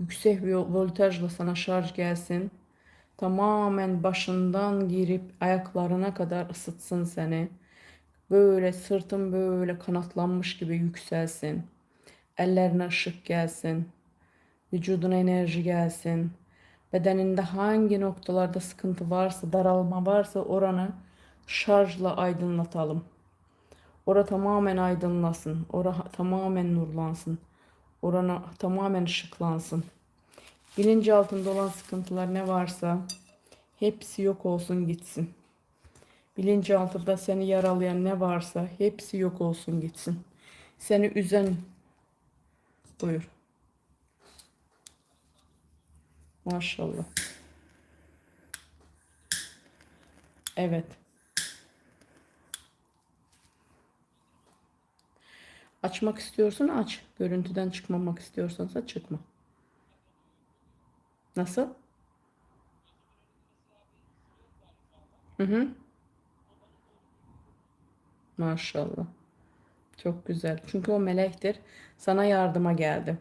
yüksek bir voltajla sana şarj gelsin. Tamamen başından girip ayaklarına kadar ısıtsın seni. Böyle sırtın böyle kanatlanmış gibi yükselsin. Ellerine ışık gelsin. Vücuduna enerji gelsin. Bedeninde hangi noktalarda sıkıntı varsa, daralma varsa oranı şarjla aydınlatalım. Ora tamamen aydınlasın. Ora tamamen nurlansın. Orana tamamen ışıklansın. Bilinci altında olan sıkıntılar ne varsa hepsi yok olsun gitsin. Bilinci altında seni yaralayan ne varsa hepsi yok olsun gitsin. Seni üzen buyur. Maşallah. Evet. Açmak istiyorsun aç. Görüntüden çıkmamak istiyorsansa çıkma. Nasıl? Hı hı. Maşallah. Çok güzel. Çünkü o melektir. Sana yardıma geldi.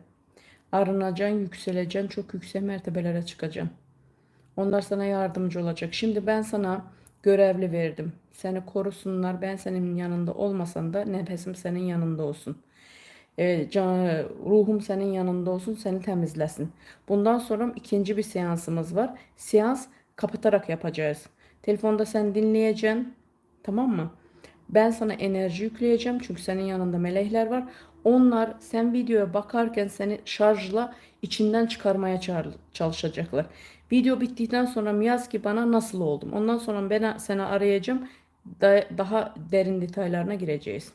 Arınacaksın, yükseleceksin, çok yüksek mertebelere çıkacaksın. Onlar sana yardımcı olacak. Şimdi ben sana görevli verdim. Seni korusunlar. Ben senin yanında olmasam da nefesim senin yanında olsun. E, can, ruhum senin yanında olsun, seni temizlesin. Bundan sonra ikinci bir seansımız var. Seans kapatarak yapacağız. Telefonda sen dinleyeceksin. Tamam mı? Ben sana enerji yükleyeceğim çünkü senin yanında melekler var. Onlar sen videoya bakarken seni şarjla içinden çıkarmaya çalışacaklar. Video bittikten sonra yaz ki bana nasıl oldum. Ondan sonra ben seni arayacağım. Da- daha derin detaylarına gireceğiz.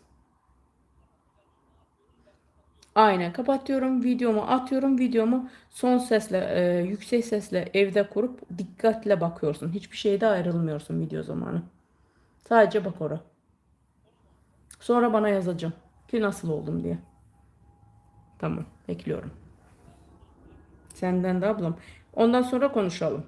Aynen kapatıyorum videomu atıyorum videomu son sesle e, yüksek sesle evde kurup dikkatle bakıyorsun. Hiçbir şeyde ayrılmıyorsun video zamanı. Sadece bak oraya. Sonra bana yazacağım ki nasıl oldum diye. Tamam bekliyorum. Senden de ablam. Ondan sonra konuşalım.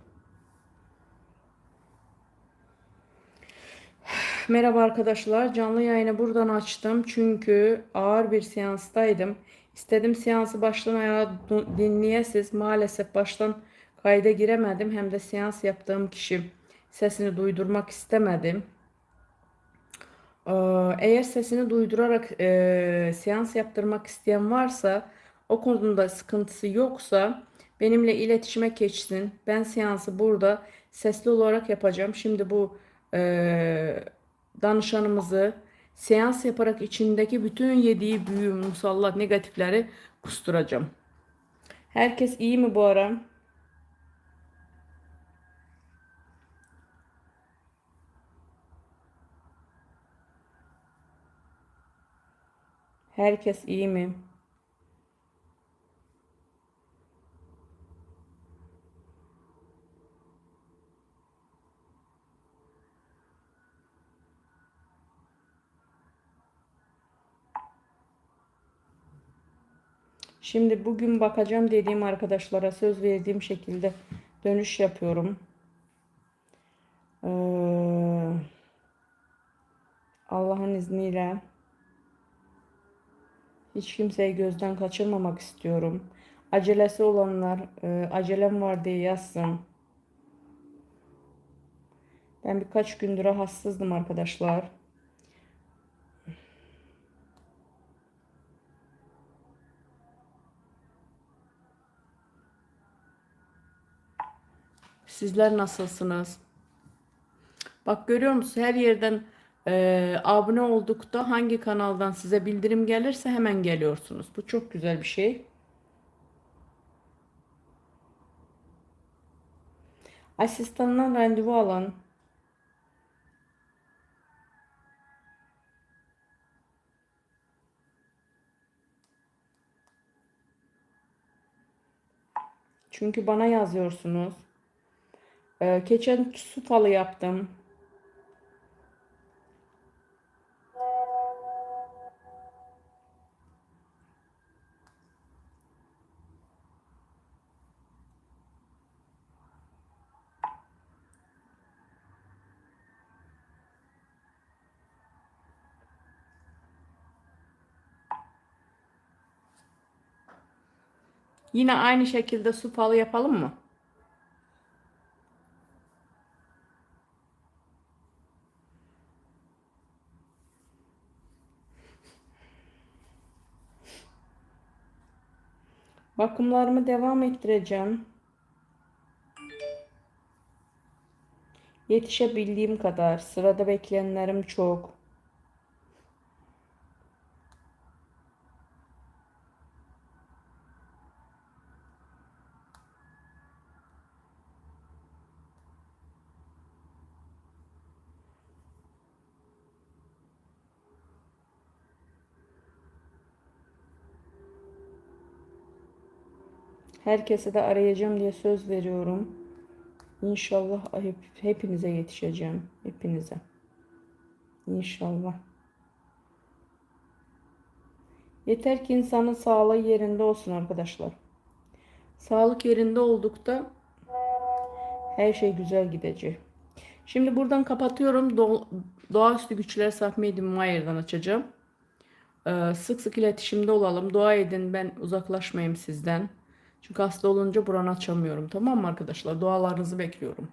Merhaba arkadaşlar. Canlı yayını buradan açtım. Çünkü ağır bir seanstaydım. İstedim seansı baştan ayağa dinleyesiz. Maalesef baştan kayda giremedim. Hem de seans yaptığım kişi sesini duydurmak istemedim. Ee, Eğer sesini duydurarak e, seans yaptırmak isteyen varsa o konuda sıkıntısı yoksa benimle iletişime geçsin. Ben seansı burada sesli olarak yapacağım. Şimdi bu e, danışanımızı seans yaparak içindeki bütün yediği büyü, musallat, negatifleri kusturacağım. Herkes iyi mi bu ara? Herkes iyi mi? Şimdi bugün bakacağım dediğim arkadaşlara söz verdiğim şekilde dönüş yapıyorum. Ee, Allah'ın izniyle hiç kimseyi gözden kaçırmamak istiyorum. Acelesi olanlar e, acelem var diye yazsın. Ben birkaç gündür rahatsızdım arkadaşlar. Sizler nasılsınız? Bak görüyor musun her yerden e, abone oldukta hangi kanaldan size bildirim gelirse hemen geliyorsunuz. Bu çok güzel bir şey. Asistandan randevu alan çünkü bana yazıyorsunuz. E, geçen su falı yaptım. Yine aynı şekilde su falı yapalım mı? Bakımlarımı devam ettireceğim. Yetişebildiğim kadar. Sırada bekleyenlerim çok. Herkese de arayacağım diye söz veriyorum. İnşallah hep, hepinize yetişeceğim. Hepinize. İnşallah. Yeter ki insanın sağlığı yerinde olsun arkadaşlar. Sağlık yerinde oldukta her şey güzel gidecek. Şimdi buradan kapatıyorum. Do- Doğaüstü Güçler Saf Medium Mayer'dan açacağım. Ee, sık sık iletişimde olalım. Dua edin ben uzaklaşmayayım sizden. Çünkü hasta olunca buranı açamıyorum. Tamam mı arkadaşlar? Dualarınızı bekliyorum.